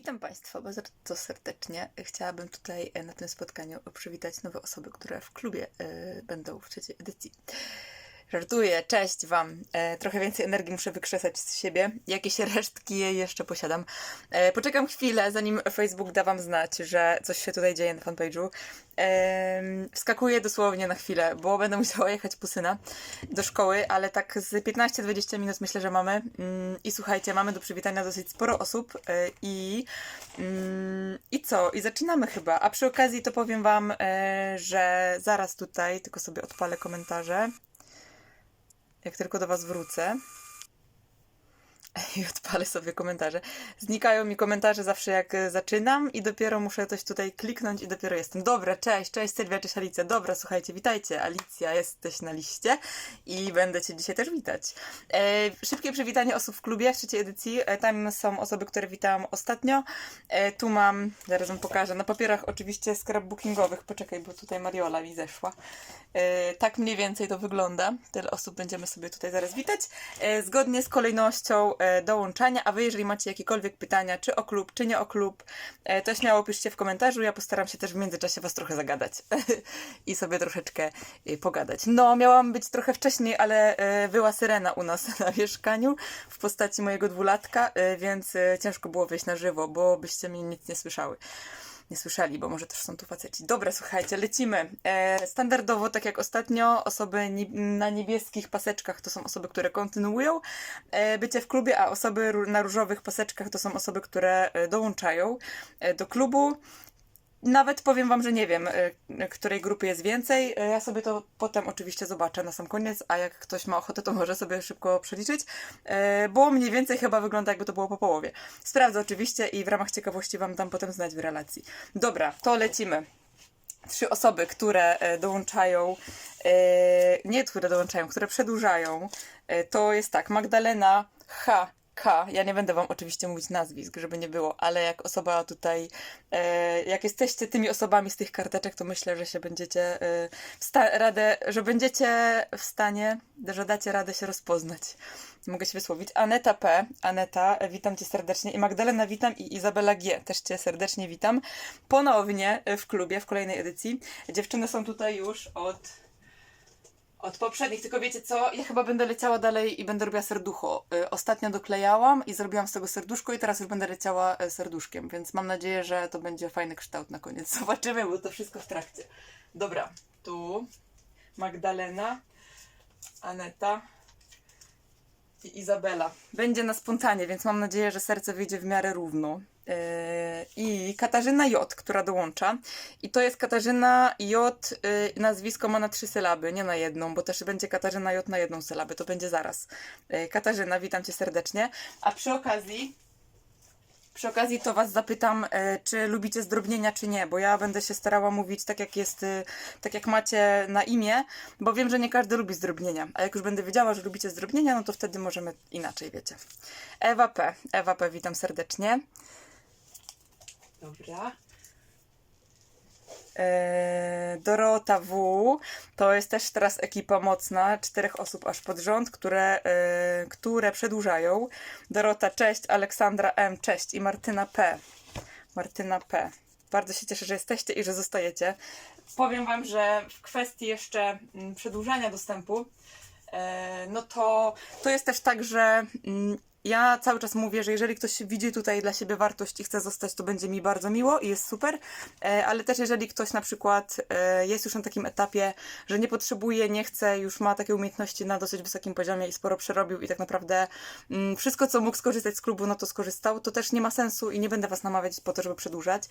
Witam Państwa bardzo serdecznie. Chciałabym tutaj e, na tym spotkaniu przywitać nowe osoby, które w klubie e, będą w trzeciej edycji. Żartuję, cześć Wam. E, trochę więcej energii muszę wykrzesać z siebie. Jakieś resztki jeszcze posiadam. E, poczekam chwilę, zanim Facebook da Wam znać, że coś się tutaj dzieje na fanpage'u. E, wskakuję dosłownie na chwilę, bo będę musiała jechać po syna do szkoły, ale tak z 15-20 minut myślę, że mamy. Mm, I słuchajcie, mamy do przywitania dosyć sporo osób e, i mm, i co? I zaczynamy chyba. A przy okazji to powiem Wam, e, że zaraz tutaj, tylko sobie odpalę komentarze jak tylko do Was wrócę i odpalę sobie komentarze. Znikają mi komentarze zawsze jak e, zaczynam i dopiero muszę coś tutaj kliknąć i dopiero jestem. Dobra, cześć, cześć Sylwia, cześć Alicja. Dobra, słuchajcie, witajcie. Alicja, jesteś na liście i będę Cię dzisiaj też witać. E, szybkie przywitanie osób w klubie w trzeciej edycji. E, tam są osoby, które witam ostatnio. E, tu mam, zaraz Wam pokażę, na papierach oczywiście scrapbookingowych. Poczekaj, bo tutaj Mariola mi zeszła. E, tak mniej więcej to wygląda. Tyle osób będziemy sobie tutaj zaraz witać. E, zgodnie z kolejnością dołączania, a Wy, jeżeli macie jakiekolwiek pytania, czy o klub, czy nie o klub, e, to śmiało piszcie w komentarzu. Ja postaram się też w międzyczasie Was trochę zagadać i sobie troszeczkę e, pogadać. No, miałam być trochę wcześniej, ale e, była syrena u nas na mieszkaniu w postaci mojego dwulatka, e, więc e, ciężko było wyjść na żywo, bo byście mnie nic nie słyszały nie słyszeli, bo może też są tu faceci. Dobra, słuchajcie, lecimy. E, standardowo, tak jak ostatnio, osoby ni na niebieskich paseczkach to są osoby, które kontynuują e, bycie w klubie, a osoby na różowych paseczkach to są osoby, które e, dołączają e, do klubu. Nawet powiem Wam, że nie wiem, y, której grupy jest więcej. Y, Ja sobie to potem oczywiście zobaczę na sam koniec, a jak ktoś ma ochotę, to może sobie szybko przeliczyć, y, bo mniej więcej chyba wygląda, jakby to było po połowie. Sprawdzę oczywiście i w ramach ciekawości Wam dam potem znać w relacji. Dobra, to lecimy. Trzy osoby, które dołączają, nie które dołączają, które przedłużają, to jest tak, Magdalena H. K. Ja nie będę Wam oczywiście mówić nazwisk, żeby nie było, ale jak osoba tutaj, e, jak jesteście tymi osobami z tych karteczek, to myślę, że się będziecie e, radę, że będziecie w stanie, że dacie radę się rozpoznać. Mogę się wysłowić. Aneta P. Aneta, witam Cię serdecznie. I Magdalena, witam. I Izabela G. Też Cię serdecznie witam. Ponownie w klubie, w kolejnej edycji. Dziewczyny są tutaj już od od poprzednich, tylko wiecie co? Ja chyba będę leciała dalej i będę robiła serducho. Y, Ostatnio doklejałam i zrobiłam z tego serduszko i teraz już będę leciała y, serduszkiem, więc mam nadzieję, że to będzie fajny kształt na koniec. Zobaczymy, bo to wszystko w trakcie. Dobra, tu Magdalena, Aneta i Izabela. Będzie na spontanie, więc mam nadzieję, że serce wyjdzie w miarę równo. Yy, I Katarzyna J, która dołącza. I to jest Katarzyna J, yy, nazwisko ma na trzy sylaby, nie na jedną, bo też będzie Katarzyna J na jedną sylabę, to będzie zaraz. Yy, Katarzyna, witam Cię serdecznie. A przy okazji, przy okazji to Was zapytam, czy lubicie zdrobnienia, czy nie, bo ja będę się starała mówić tak, jak jest, tak jak macie na imię, bo wiem, że nie każdy lubi zdrobnienia. A jak już będę wiedziała, że lubicie zdrobnienia, no to wtedy możemy inaczej, wiecie. Ewa P. Ewa P, witam serdecznie. Dobra. E, Dorota W. To jest też teraz ekipa mocna, czterech osób aż pod rząd, które, e, które przedłużają. Dorota, cześć, Aleksandra M, cześć i Martyna P. Martyna P. Bardzo się cieszę, że jesteście i że zostajecie. Powiem Wam, że w kwestii jeszcze mm, przedłużania dostępu, e, no to to jest też tak, że mm, ja cały czas mówię, że jeżeli ktoś widzi tutaj dla siebie wartość i chce zostać, to będzie mi bardzo miło i jest super, e, ale też jeżeli ktoś na przykład e, jest już na takim etapie, że nie potrzebuje, nie chce, już ma takie umiejętności na dosyć wysokim poziomie i sporo przerobił i tak naprawdę mm, wszystko, co mógł skorzystać z klubu, no to skorzystał, to też nie ma sensu i nie będę Was namawiać po to, żeby przedłużać,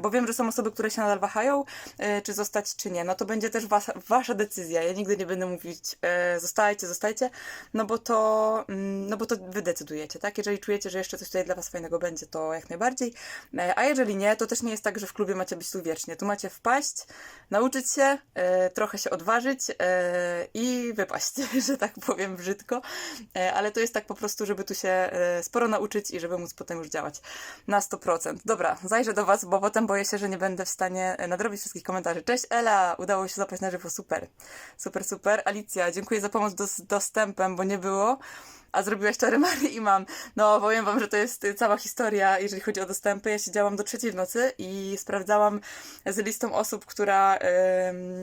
bo wiem, że są osoby, które się nadal wahają, e, czy zostać, czy nie. No to będzie też was, Wasza decyzja. Ja nigdy nie będę mówić zostajcie, zostajcie, no bo to, mm, no bo to Wy decydujecie, tak? Jeżeli czujecie, że jeszcze coś tutaj dla Was fajnego będzie, to jak najbardziej. E, a jeżeli nie, to też nie jest tak, że w klubie macie być tu wiecznie. Tu macie wpaść, nauczyć się, e, trochę się odważyć e, i wypaść, że tak powiem brzydko. Ale to jest tak po prostu, żeby tu się sporo nauczyć i żeby móc potem już działać na 100%. Dobra, zajrzę do Was, bo potem boję się, że nie będę w stanie nadrobić wszystkich komentarzy. Cześć Ela, udało się zapaść na żywo, super. Super, super. Alicja, dziękuję za pomoc z dostępem, bo nie było. A zrobiłaś czary Mary i mam. No, powiem wam, że to jest y, cała historia, jeżeli chodzi o dostępy. Ja siedziałam do trzeciej w nocy i sprawdzałam z listą osób, która,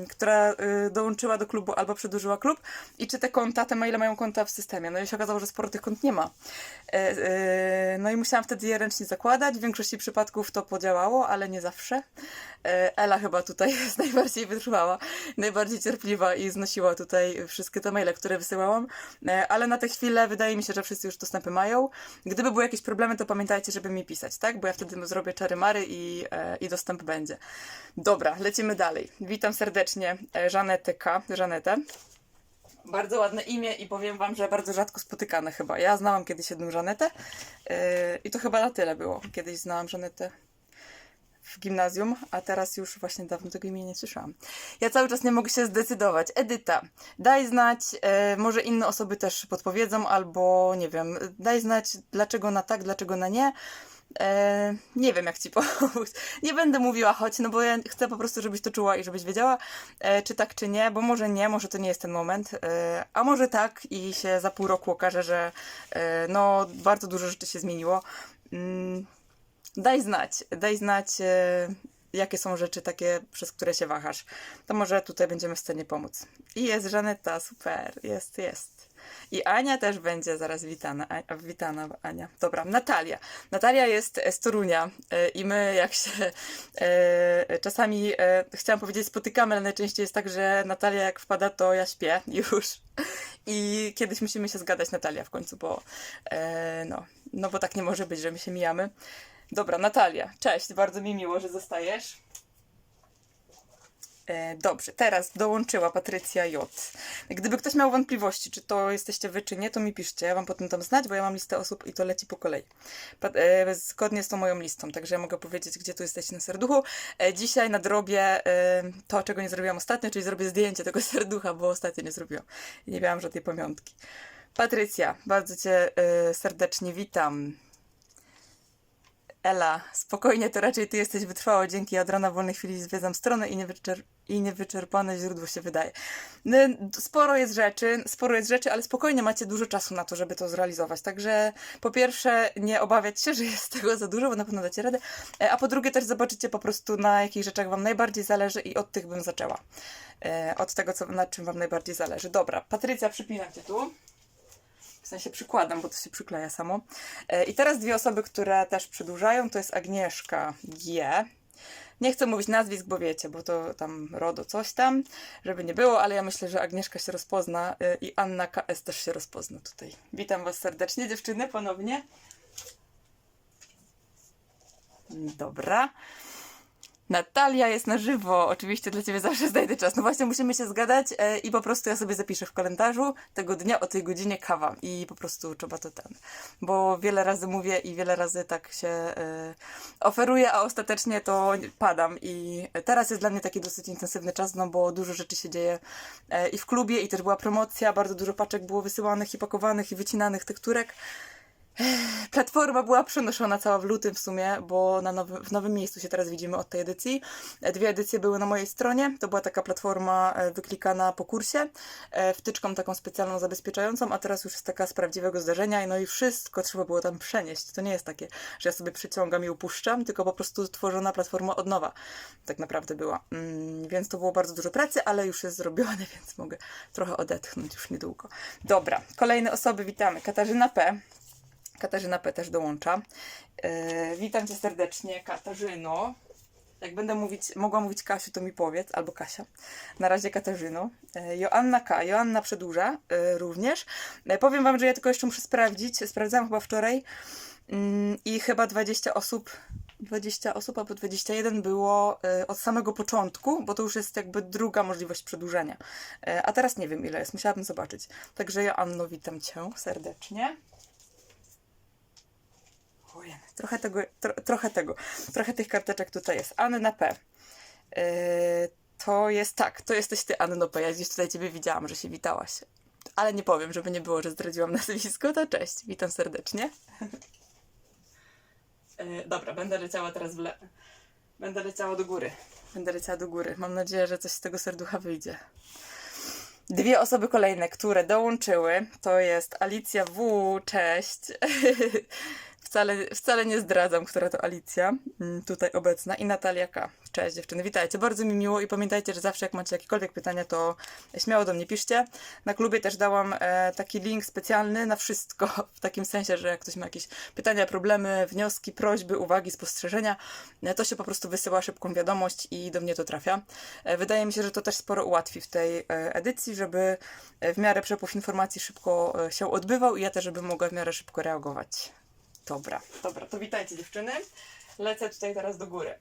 która y, dołączyła do klubu albo przedłużyła klub i czy te konta, te maile mają konta w systemie. No i się okazało, że sporo tych kont nie ma. E, e, no i musiałam wtedy je ręcznie zakładać. W większości przypadków to podziałało, ale nie zawsze. E, Ela chyba tutaj jest najbardziej wytrwała, najbardziej cierpliwa i znosiła tutaj wszystkie te maile, które wysyłałam. Ale na tę chwilę wydaje mi się, że wszyscy już dostępy mają. Gdyby były jakieś problemy, to pamiętajcie, żeby mi pisać, tak? Bo ja wtedy zrobię czary mary i, e, i dostęp będzie. Dobra, lecimy dalej. Witam serdecznie e, Żanetę K. Żanetę. Bardzo ładne imię i powiem wam, że bardzo rzadko spotykane chyba. Ja znałam kiedyś jedną Żanetę yy, i to chyba na tyle było. Kiedyś znałam Żanetę w gimnazjum, a teraz już właśnie dawno tego imienia nie słyszałam. Ja cały czas nie mogę się zdecydować. Edyta, daj znać, e, może inne osoby też podpowiedzą, albo nie wiem, daj znać dlaczego na tak, dlaczego na nie. E, nie wiem, jak ci pomóc. Nie będę mówiła chodź, no bo ja chcę po prostu, żebyś to czuła i żebyś wiedziała, e, czy tak, czy nie, bo może nie, może to nie jest ten moment, e, a może tak i się za pół roku okaże, że e, no, bardzo dużo rzeczy się zmieniło. Mm, daj znać, daj znać, e, jakie są rzeczy takie, przez które się wahasz. To może tutaj będziemy w stanie pomóc. I jest Żaneta, super, jest, jest. I Ania też będzie zaraz witana. A, witana Ania. Dobra, Natalia. Natalia jest z Torunia e, i my jak się e, czasami, e, chciałam powiedzieć spotykamy, ale najczęściej jest tak, że Natalia jak wpada, to ja śpię już. I kiedyś musimy się zgadać, Natalia, w końcu, bo e, no, no bo tak nie może być, że my się mijamy. Dobra, Natalia, cześć, bardzo mi miło, że zostajesz. E, Dobrze, teraz dołączyła Patrycja J. Gdyby ktoś miał wątpliwości, czy to jesteście wy, czy nie, to mi piszcie. Ja wam potem tam znać, bo ja mam listę osób i to leci po kolei. E, Zgodnie z tą moją listą, także ja mogę powiedzieć, gdzie tu jesteście na serduchu. E, Dzisiaj nadrobię to, czego nie zrobiłam ostatnio, czyli zrobię zdjęcie tego serducha, bo ostatnio nie zrobiłam. Nie miałam żadnej pamiątki. Patrycja, bardzo cię serdecznie witam. Ela, spokojnie, to raczej ty jesteś wytrwała. Dzięki od rana w wolnej chwili zwiedzam stronę i, niewyczer- i niewyczerpane źródło się wydaje. No, Sporo jest rzeczy, sporo jest rzeczy, ale spokojnie macie dużo czasu na to, żeby to zrealizować. Także po pierwsze, nie obawiać się, że jest tego za dużo, bo na pewno dacie radę. E, A po drugie, też zobaczycie po prostu, na jakich rzeczach wam najbardziej zależy i od tych bym zaczęła. E, Od tego, co, na czym wam najbardziej zależy. Dobra, Patrycja, przypinam cię tu. W sensie przykładam, bo to się przykleja samo. E, I teraz dwie osoby, które też przedłużają, to jest Agnieszka G. Nie chcę mówić nazwisk, bo wiecie, bo to tam RODO coś tam, żeby nie było, ale ja myślę, że Agnieszka się rozpozna e, i Anna KS też się rozpozna tutaj. Witam Was serdecznie, dziewczyny, ponownie. Dobra. Natalia jest na żywo. Oczywiście dla Ciebie zawsze znajdę czas. No właśnie, musimy się zgadać e, i po prostu ja sobie zapiszę w kalendarzu tego dnia o tej godzinie kawa i po prostu trzeba to ten. Bo wiele razy mówię i wiele razy tak się e, oferuję, a ostatecznie to padam. I teraz jest dla mnie taki dosyć intensywny czas, no bo dużo rzeczy się dzieje e, i w klubie, i też była promocja. Bardzo dużo paczek było wysyłanych i pakowanych i wycinanych tekturek. Platforma była przenoszona cała w lutym w sumie, bo na nowym, w nowym miejscu się teraz widzimy od tej edycji. E, Dwie edycje były na mojej stronie. To była taka platforma e, wyklikana po kursie, e, wtyczką taką specjalną zabezpieczającą, a teraz już jest taka z prawdziwego zdarzenia. No i wszystko trzeba było tam przenieść. To nie jest takie, że ja sobie przyciągam i upuszczam, tylko po prostu tworzona platforma od nowa. Tak naprawdę była. Mm, więc to było bardzo dużo pracy, ale już jest zrobione, więc mogę trochę odetchnąć już niedługo. Dobra, kolejne osoby witamy. Katarzyna P. Katarzyna P. też dołącza. E, witam Cię serdecznie, Katarzyno. Jak będę mówić, mogła mówić Kasiu, to mi powiedz, albo Kasia. Na razie Katarzyno. E, Joanna K. Joanna przedłuża e, również. E, powiem Wam, że ja tylko jeszcze muszę sprawdzić. Sprawdzałam chyba wczoraj mm, i chyba 20 osób 20 osób albo 21 było od samego początku, bo to już jest jakby druga możliwość przedłużenia. A teraz nie wiem ile jest, musiałabym zobaczyć. Także Joanno, witam Cię serdecznie. Trochę tego, tro, trochę tego, trochę tych karteczek tutaj jest. Anna P. Yy, to jest tak, to jesteś ty, Anno P. Ja gdzieś tutaj ciebie widziałam, że się witałaś. Ale nie powiem, żeby nie było, że zdradziłam nazwisko, to cześć, witam serdecznie. Yy, dobra, będę leciała teraz w le... Będę leciała do góry. Będę leciała do góry. Mam nadzieję, że coś z tego serducha wyjdzie. Dwie osoby kolejne, które dołączyły, to jest Alicja W. Cześć. Wcale, wcale nie zdradzam, która to Alicja, mm, tutaj obecna, i Natalia K. Cześć dziewczyny, witajcie. Bardzo mi miło i pamiętajcie, że zawsze jak macie jakiekolwiek pytania, to śmiało do mnie piszcie. Na klubie też dałam e, taki link specjalny na wszystko, w takim sensie, że jak ktoś ma jakieś pytania, problemy, wnioski, prośby, uwagi, spostrzeżenia, e, to się po prostu wysyła szybką wiadomość i do mnie to trafia. E, wydaje mi się, że to też sporo ułatwi w tej edycji, żeby w miarę przepływ informacji szybko się odbywał i ja też, żebym mogła w miarę szybko reagować. Dobra, dobra, to witajcie dziewczyny. Lecę tutaj teraz do góry.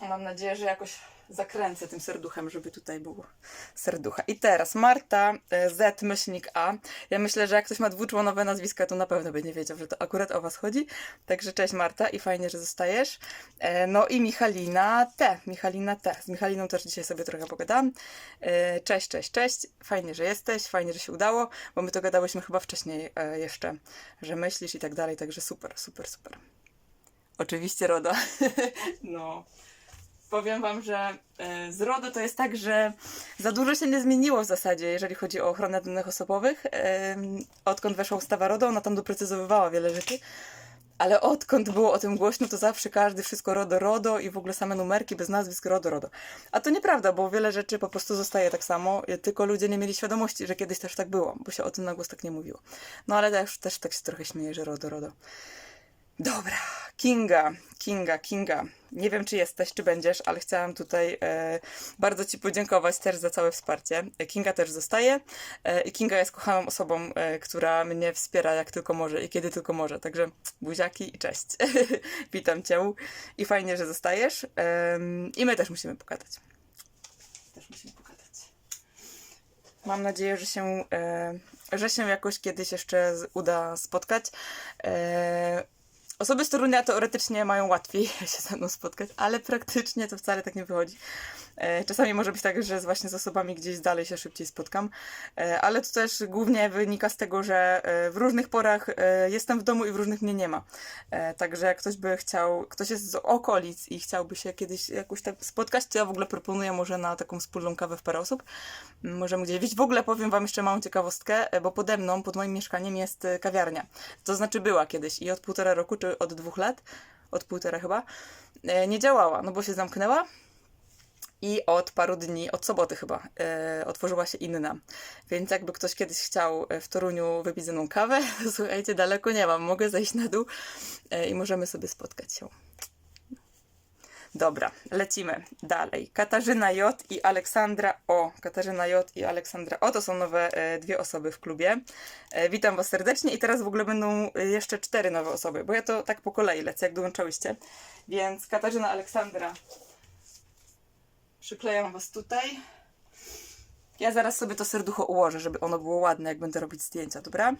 Mam nadzieję, że jakoś zakręcę tym serduchem, żeby tutaj było serducha. I teraz Marta e, Z myślnik A. Ja myślę, że jak ktoś ma dwuczłonowe nazwiska, to na pewno będzie wiedział, że to akurat o was chodzi. Także cześć Marta i fajnie, że zostajesz. E, No i Michalina T. Michalina T. Z Michaliną też dzisiaj sobie trochę pogadałam. E, Cześć, cześć, cześć. Fajnie, że jesteś, fajnie, że się udało, bo my to gadałyśmy chyba wcześniej jeszcze, że myślisz i tak dalej, także super, super, super. Oczywiście RODO. no. Powiem wam, że e, z RODO to jest tak, że za dużo się nie zmieniło w zasadzie, jeżeli chodzi o ochronę danych osobowych. Odkąd weszła ustawa RODO, ona tam doprecyzowywała wiele rzeczy. Ale odkąd było o tym głośno, to zawsze każdy wszystko RODO, RODO i w ogóle same numerki bez nazwisk RODO, RODO. A to nieprawda, bo wiele rzeczy po prostu zostaje tak samo, e, tylko ludzie nie mieli świadomości, że kiedyś też tak było, bo się o tym na głos tak nie mówiło. No ale też, też tak się trochę śmieję, że RODO, RODO. Dobra, Kinga, Kinga, Kinga. Nie wiem, czy jesteś, czy będziesz, ale chciałam tutaj e, bardzo Ci podziękować też za całe wsparcie. Kinga też zostaje e, i Kinga jest kochaną osobą, e, która mnie wspiera jak tylko może i kiedy tylko może. Także buziaki i cześć. Witam Cię i fajnie, że zostajesz. Em, I my też musimy pogadać. Też musimy pogadać. Mam nadzieję, że się, e, że się jakoś kiedyś jeszcze uda spotkać. E, osoby z Torunia teoretycznie mają łatwiej się ze mną spotkać, ale praktycznie to wcale tak nie wychodzi. E, czasami może być tak, że właśnie z osobami gdzieś dalej się szybciej spotkam, e, ale to też głównie wynika z tego, że e, w różnych porach jestem w domu i w różnych mnie nie ma. Także jak ktoś by chciał, ktoś jest z okolic i chciałby się kiedyś jakoś tak spotkać, to ja w ogóle proponuję może na taką wspólną kawę w parę osób. M, Możemy gdzieś wyjść. W ogóle powiem Wam jeszcze małą ciekawostkę, bo pode mną, pod moim mieszkaniem jest kawiarnia. To znaczy była kiedyś i od półtora roku, od dwóch lat, od półtora chyba, e, nie działała, no bo się zamknęła. I od paru dni, od soboty chyba, e, otworzyła się inna. Więc jakby ktoś kiedyś chciał e, w Toruniu wypić ze mną kawę, słuchajcie, daleko nie mam. Mogę zejść na dół i możemy sobie spotkać się. Dobra, lecimy dalej. Katarzyna J i Aleksandra O. Katarzyna J i Aleksandra O to są nowe e, dwie osoby w klubie. E, witam Was serdecznie i teraz w ogóle będą e, jeszcze cztery nowe osoby, bo ja to tak po kolei lecę, jak dołączałyście. Więc Katarzyna, Aleksandra, przyklejam Was tutaj. Ja zaraz sobie to serducho ułożę, żeby ono było ładne, jak będę robić zdjęcia, dobra?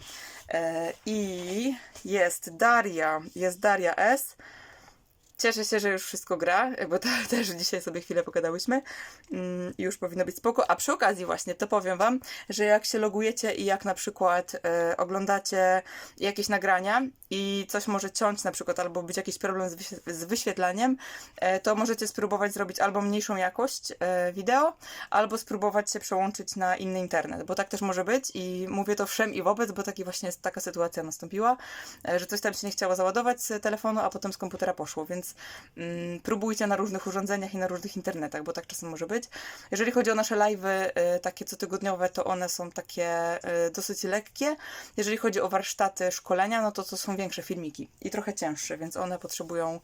I jest Daria, jest Daria S. Cieszę się, że już wszystko gra, bo to też dzisiaj sobie chwilę pogadałyśmy mm, już powinno być spoko. A przy okazji właśnie to powiem Wam, że jak się logujecie i jak na przykład e, oglądacie jakieś nagrania i coś może ciąć na przykład albo być jakiś problem z, wyświe- z wyświetlaniem, e, to możecie spróbować zrobić albo mniejszą jakość e, wideo, albo spróbować się przełączyć na inny internet, bo tak też może być i mówię to wszem i wobec, bo taki właśnie taka sytuacja nastąpiła, że coś tam się nie chciało załadować z telefonu, a potem z komputera poszło, więc mm, próbujcie na różnych urządzeniach i na różnych internetach, bo tak czasem może być. Jeżeli chodzi o nasze live'y e, takie cotygodniowe, to one są takie e, dosyć lekkie. Jeżeli chodzi o warsztaty, szkolenia, no to to są większe filmiki i trochę cięższe, więc one potrzebują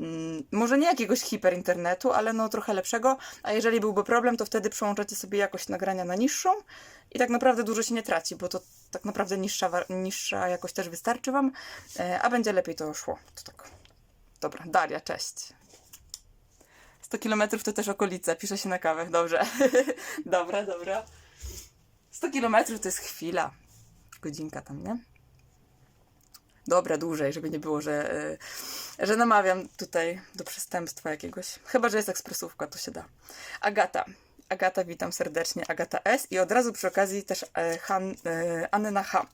mm, może nie jakiegoś hiperinternetu, ale no trochę lepszego, a jeżeli byłby problem, to wtedy przełączacie sobie jakość nagrania na niższą i tak naprawdę dużo się nie traci, bo to tak naprawdę niższa, niższa jakość też wystarczy Wam, e, a będzie lepiej to szło. To tak. Dobra, Daria, cześć. 100 km to też okolice, pisze się na kawę, dobrze. dobra, dobra. 100 km to jest chwila. Godzinka tam, nie? Dobra, dłużej, żeby nie było, że, e, że namawiam tutaj do przestępstwa jakiegoś. Chyba, że jest ekspresówka, to się da. Agata. Agata, witam serdecznie. Agata S. I od razu przy okazji też e, Han, e, Anna H.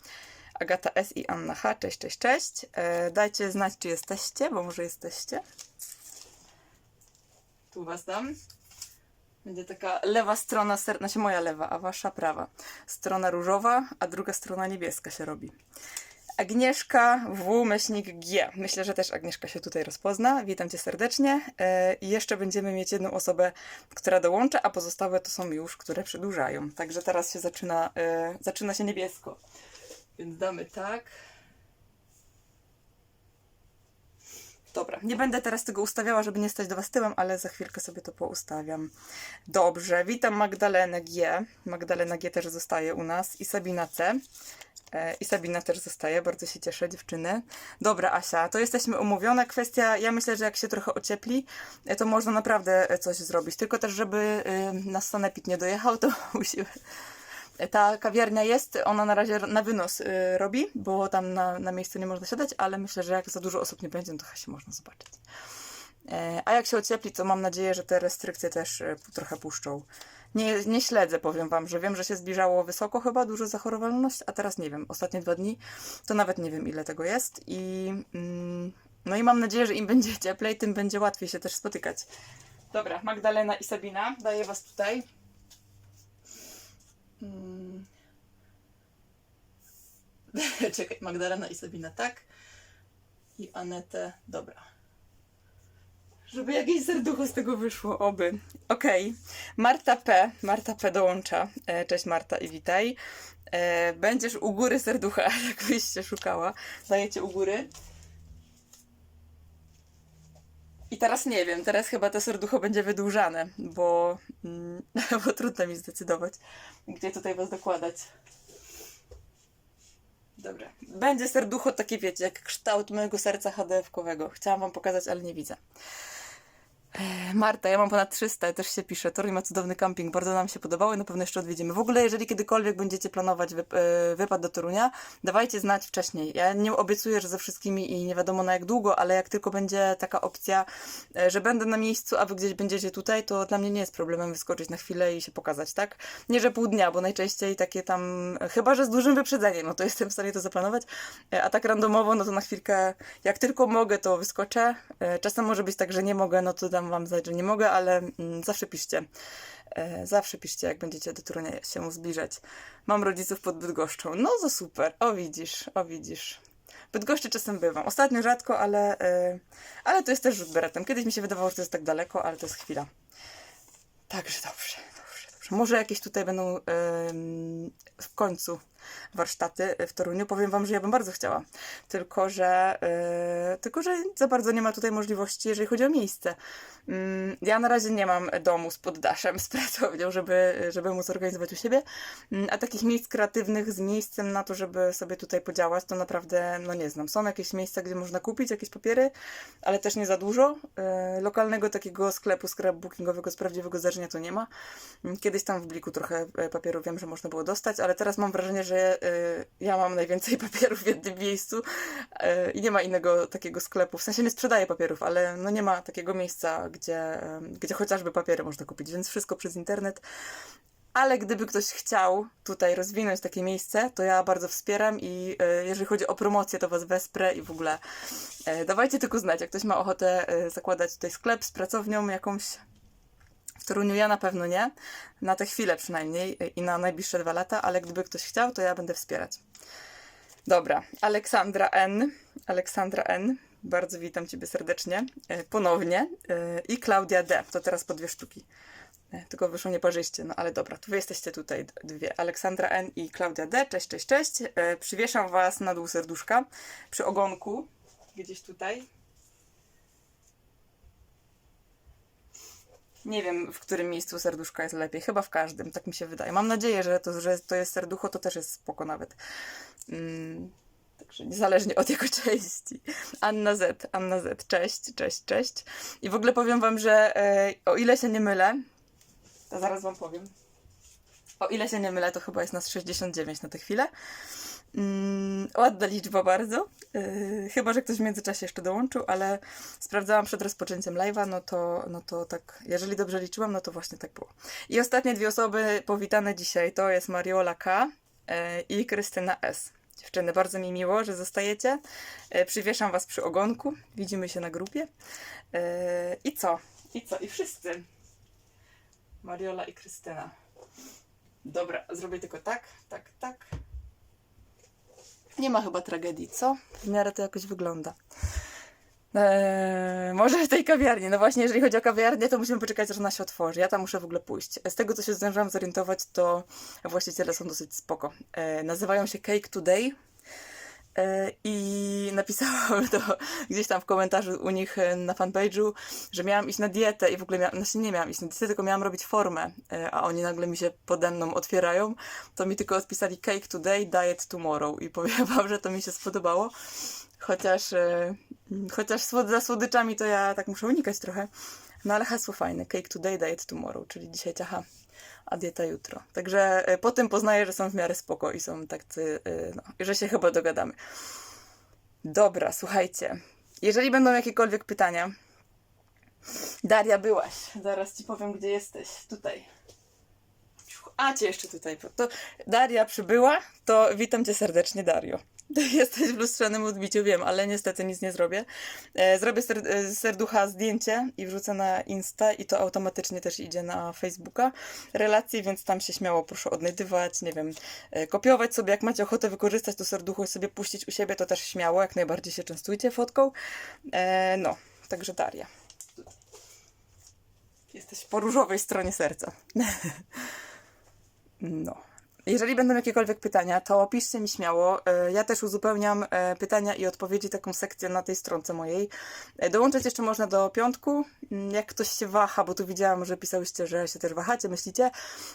Agata S. i Anna H. Cześć, cześć, cześć. E, dajcie znać, czy jesteście, bo może jesteście. Tu was dam. Będzie taka lewa strona, ser... znaczy moja lewa, a wasza prawa. Strona różowa, a druga strona niebieska się robi. Agnieszka W. Myślnik G. Myślę, że też Agnieszka się tutaj rozpozna. Witam cię serdecznie. E, I jeszcze będziemy mieć jedną osobę, która dołącza, a pozostałe to są już, które przedłużają. Także teraz się zaczyna, e, zaczyna się niebiesko. Więc damy tak. Dobra, nie będę teraz tego ustawiała, żeby nie stać do Was tyłem, ale za chwilkę sobie to poustawiam. Dobrze, witam Magdalenę G. Magdalena G też zostaje u nas i Sabina C. E, I Sabina też zostaje, bardzo się cieszę, dziewczyny. Dobra, Asia, to jesteśmy umówione. Kwestia, ja myślę, że jak się trochę ociepli, e, to można naprawdę e, coś zrobić. Tylko też, żeby nas sanepid nie dojechał, to musimy... Ta kawiarnia jest, ona na razie na wynos y, robi, bo tam na, na miejscu nie można siadać, ale myślę, że jak za dużo osób nie będzie, to chyba się można zobaczyć. E, a jak się ociepli, to mam nadzieję, że te restrykcje też e, trochę puszczą. Nie, nie śledzę, powiem wam, że wiem, że się zbliżało wysoko chyba, dużo zachorowalność, a teraz nie wiem, ostatnie dwa dni, to nawet nie wiem ile tego jest i mm, no i mam nadzieję, że im będzie cieplej, tym będzie łatwiej się też spotykać. Dobra, Magdalena i Sabina, daję was tutaj. Mm. Czekaj, Magdalena i Sabina, tak. I Anetę, dobra. Żeby jakieś serducho z tego wyszło, oby. Okej. Marta P. Marta P dołącza. E, Cześć Marta i witaj. E, Będziesz u góry serducha, jakbyś się szukała. Dajecie u góry. I teraz nie wiem, teraz chyba to serducho będzie wydłużane, bo, mm, bo trudno mi zdecydować, gdzie tutaj was dokładać. Dobra. Będzie serducho takie, wiecie, jak kształt mojego serca HDF-kowego. Chciałam wam pokazać, ale nie widzę. E, Marta, ja mam ponad 300, też się pisze. Toruń ma cudowny camping, bardzo nam się podobały, na pewno jeszcze odwiedzimy. W ogóle, jeżeli kiedykolwiek będziecie planować wyp- e, wypad do Torunia, dawajcie znać wcześniej. Ja nie obiecuję, że ze wszystkimi i nie wiadomo na jak długo, ale jak tylko będzie taka opcja, e, że będę na miejscu, a wy gdzieś będziecie tutaj, to dla mnie nie jest problemem wyskoczyć na chwilę i się pokazać, tak? Nie, że pół dnia, bo najczęściej takie tam, chyba, że z dużym wyprzedzeniem, no to jestem w stanie to zaplanować, E, a tak randomowo, no to na chwilkę, jak tylko mogę, to wyskoczę. E, Czasem może być tak, że nie mogę, no to dam wam znać, że nie mogę, ale mm, zawsze piszcie. E, Zawsze piszcie, jak będziecie do Torunia się zbliżać. Mam rodziców pod Bydgoszczą. No to super. O widzisz, o widzisz. Bydgoszczy czasem bywam. Ostatnio rzadko, ale, e, ale to jest też rzut beretem. Kiedyś mi się wydawało, że to jest tak daleko, ale to jest chwila. Także dobrze, dobrze, dobrze. Może jakieś tutaj będą w końcu warsztaty w Toruniu. Powiem wam, że ja bym bardzo chciała. Tylko, że e, tylko, że za bardzo nie ma tutaj możliwości, jeżeli chodzi o miejsce. Mm, Ja na razie nie mam domu z poddaszem, z pracownią, żeby, żeby móc organizować u siebie, Mm, a takich miejsc kreatywnych z miejscem na to, żeby sobie tutaj podziałać, to naprawdę no nie znam. Są jakieś miejsca, gdzie można kupić jakieś papiery, ale też nie za dużo. E, Lokalnego takiego sklepu scrapbookingowego z prawdziwego zdarzenia to nie ma. Mm, Kiedyś tam w bliku trochę e, papieru wiem, że można było dostać, ale teraz mam wrażenie, że e, ja mam najwięcej papierów w jednym miejscu e, i nie ma innego takiego sklepu. W sensie nie sprzedaję papierów, ale no nie ma takiego miejsca, gdzie, e, gdzie chociażby papiery można kupić, więc wszystko przez internet. Ale gdyby ktoś chciał tutaj rozwinąć takie miejsce, to ja bardzo wspieram i jeżeli chodzi o promocję, to was wesprę i w ogóle dawajcie tylko znać, jak ktoś ma ochotę zakładać tutaj sklep z pracownią jakąś w Toruniu ja na pewno nie, na tę chwilę przynajmniej i na najbliższe dwa lata, ale gdyby ktoś chciał, to ja będę wspierać. Dobra, Aleksandra N. Aleksandra N. Bardzo witam Ciebie serdecznie e, ponownie. E, I Klaudia D. To teraz po dwie sztuki. E, Tylko wyszło nieparzyście, no ale dobra, to wy jesteście tutaj dwie. Aleksandra N i Klaudia D. Cześć, cześć, cześć. Przywieszam Was na dół serduszka przy ogonku. Gdzieś tutaj. Nie wiem, w którym miejscu serduszka jest lepiej. Chyba w każdym, tak mi się wydaje. Mam nadzieję, że to, że to jest serducho, to też jest spoko nawet. Mm, także niezależnie od jego części. Anna Z, Anna Z, cześć, cześć, cześć. I w ogóle powiem wam, że e, o ile się nie mylę, to zaraz wam powiem. O ile się nie mylę, to chyba jest nas 69 na tę chwilę. Mm, ładna liczba bardzo. Yy, chyba, że ktoś w międzyczasie jeszcze dołączył, ale sprawdzałam przed rozpoczęciem live'a, no to, no to tak, jeżeli dobrze liczyłam, no to właśnie tak było. I ostatnie dwie osoby powitane dzisiaj to jest Mariola K yy, i Krystyna S. Dziewczyny, bardzo mi miło, że zostajecie. Yy, przywieszam was przy ogonku. Widzimy się na grupie. I co? I co? I wszyscy. Mariola i Krystyna. Dobra, zrobię tylko tak, tak, tak. Nie ma chyba tragedii, co? W miarę to jakoś wygląda. Eee, może w tej kawiarni. No właśnie, jeżeli chodzi o kawiarnię, to musimy poczekać, aż ona się otworzy. Ja tam muszę w ogóle pójść. Z tego, co się zdążyłam zorientować, to właściciele są dosyć spoko. Eee, nazywają się Cake Today. E, I napisałam to gdzieś tam w komentarzu u nich e, na fanpage'u, że miałam iść na dietę i w ogóle miałam, znaczy nie miałam iść na dietę, tylko miałam robić formę, e, a oni nagle mi się pode mną otwierają, to mi tylko odpisali cake today, diet tomorrow i powiem wam, że to mi się spodobało, chociaż, chociaż za słodyczami to ja tak muszę unikać trochę, no ale hasło fajne, cake today, diet tomorrow, czyli dzisiaj ciacha, a dieta jutro. Także e, po tym poznaję, że są w miarę spoko i są tacy, e, no, że się chyba dogadamy. Dobra, słuchajcie. Jeżeli będą jakiekolwiek pytania. Daria, byłaś. Zaraz ci powiem, gdzie jesteś. Tutaj. A, cię jeszcze tutaj. To Daria przybyła, to witam cię serdecznie, Dario. Jesteś w lustrzanym odbiciu, wiem, ale niestety nic nie zrobię. E, Zrobię e, serducha zdjęcie i wrzucę na Insta i to automatycznie też idzie na Facebooka relacji, więc tam się śmiało proszę odnajdywać, nie wiem, e, kopiować sobie, jak macie ochotę wykorzystać to serducho i sobie puścić u siebie, to też śmiało, jak najbardziej się częstujcie fotką. No, także Daria. Jesteś po różowej stronie serca. No. Jeżeli będą jakiekolwiek pytania, to piszcie mi śmiało. E, Ja też uzupełniam e, pytania i odpowiedzi, taką sekcję na tej stronce mojej. E, Dołączyć jeszcze można do piątku. Mm, Jak ktoś się waha, bo tu widziałam, że pisałyście, że się też wahacie, myślicie,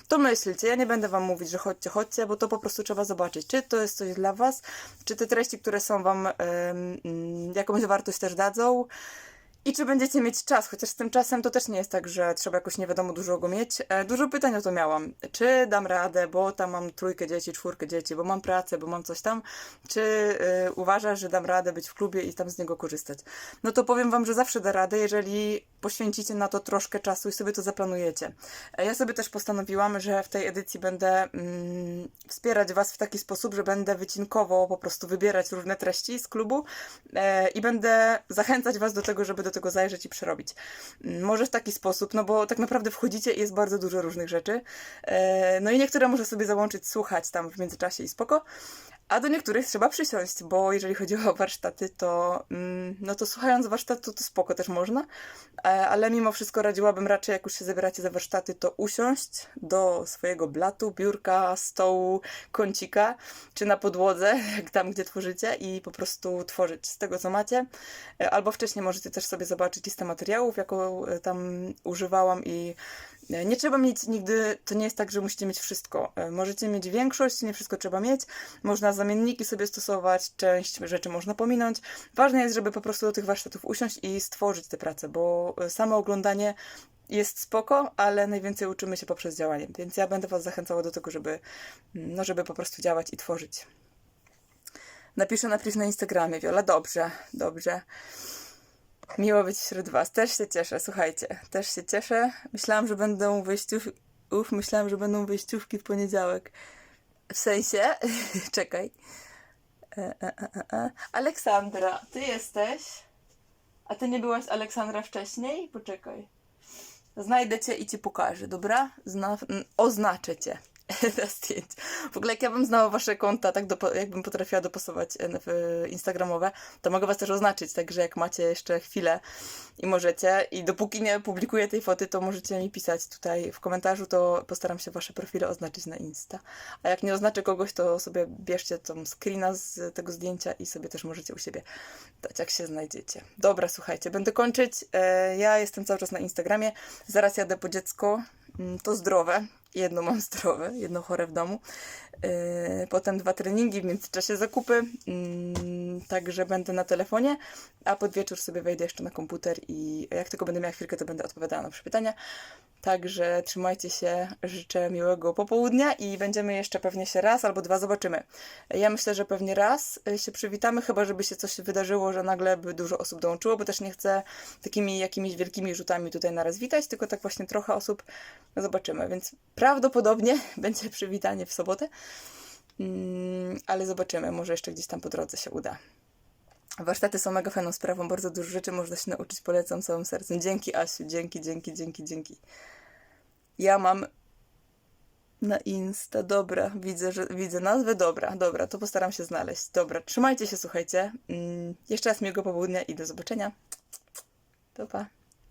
to myślcie. Ja nie będę wam mówić, że chodźcie, chodźcie, bo to po prostu trzeba zobaczyć, czy to jest coś dla was, czy te treści, które są wam mm, jakąś wartość też dadzą. I czy będziecie mieć czas? Chociaż z tym czasem to też nie jest tak, że trzeba jakoś nie wiadomo dużo go mieć. E, Dużo pytań o to miałam. Czy dam radę, bo tam mam trójkę dzieci, czwórkę dzieci, bo mam pracę, bo mam coś tam. Czy y, uważasz, że dam radę być w klubie i tam z niego korzystać? No to powiem wam, że zawsze da radę, jeżeli poświęcicie na to troszkę czasu i sobie to zaplanujecie. E, Ja sobie też postanowiłam, że w tej edycji będę mm, wspierać was w taki sposób, że będę wycinkowo po prostu wybierać różne treści z klubu i będę zachęcać was do tego, żeby do tego zajrzeć i przerobić. Mm, Może w taki sposób, no bo tak naprawdę wchodzicie i jest bardzo dużo różnych rzeczy. E, No i niektóre może sobie załączyć, słuchać tam w międzyczasie i spoko. A do niektórych trzeba przysiąść, bo jeżeli chodzi o warsztaty, to mm, no to słuchając warsztatu to spoko też można, E, ale mimo wszystko radziłabym raczej, jak już się zabieracie za warsztaty, to usiąść do swojego blatu, biurka, stołu, kącika, czy na podłodze, jak tam, gdzie tworzycie i po prostu tworzyć z tego, co macie. E, Albo wcześniej możecie też sobie zobaczyć listę materiałów, jaką e, tam używałam i nie trzeba mieć nigdy, to nie jest tak, że musicie mieć wszystko. E, Możecie mieć większość, nie wszystko trzeba mieć. Można zamienniki sobie stosować, część rzeczy można pominąć. Ważne jest, żeby po prostu do tych warsztatów usiąść i stworzyć tę pracę, bo e, samo oglądanie jest spoko, ale najwięcej uczymy się poprzez działanie. Więc ja będę Was zachęcała do tego, żeby, no, żeby po prostu działać i tworzyć. Napiszę napis na Instagramie, Wiola. Dobrze, dobrze. Miło być wśród Was. Też się cieszę, słuchajcie. Też się cieszę. Myślałam, że będą wyjściówki. Uf, myślałam, że będą wyjściówki w poniedziałek. W sensie. Czekaj. E, e, e. Aleksandra, ty jesteś? A ty nie byłaś Aleksandra wcześniej? Poczekaj. Znajdę cię i ci pokażę, dobra? Zna... n- Oznaczę cię na zdjęć. W ogóle jak ja bym znała wasze konta, tak dopo- jakbym potrafiła dopasować e, instagramowe, to mogę was też oznaczyć, także jak macie jeszcze chwilę i możecie i dopóki nie publikuję tej foty, to możecie mi pisać tutaj w komentarzu, to postaram się wasze profile oznaczyć na Insta. A jak nie oznaczę kogoś, to sobie bierzcie tą screena z tego zdjęcia i sobie też możecie u siebie dać, jak się znajdziecie. Dobra, słuchajcie, będę kończyć. E, Ja jestem cały czas na Instagramie. Zaraz jadę po dziecko. Mm, To zdrowe. Jedno mam zdrowe, jedno chore w domu. E, Potem dwa treningi, w międzyczasie zakupy. Mm, Także będę na telefonie, a pod wieczór sobie wejdę jeszcze na komputer i jak tylko będę miała chwilkę, to będę odpowiadała na pytania. Także trzymajcie się, życzę miłego popołudnia i będziemy jeszcze pewnie się raz albo dwa zobaczymy. Ja myślę, że pewnie raz y, się przywitamy, chyba żeby się coś wydarzyło, że nagle by dużo osób dołączyło, bo też nie chcę takimi jakimiś wielkimi rzutami tutaj naraz witać, tylko tak właśnie trochę osób no zobaczymy, więc prawdopodobnie będzie przywitanie w sobotę, ale zobaczymy, może jeszcze gdzieś tam po drodze się uda. Warsztaty są mega fajną sprawą, bardzo dużo rzeczy można się nauczyć, polecam całym sercem. Dzięki Asiu, dzięki, dzięki, dzięki, dzięki. Ja mam na Insta, dobra, widzę, że widzę nazwę, dobra, dobra, to postaram się znaleźć. Dobra, trzymajcie się, słuchajcie. Mm, jeszcze raz miłego popołudnia i do zobaczenia. To pa.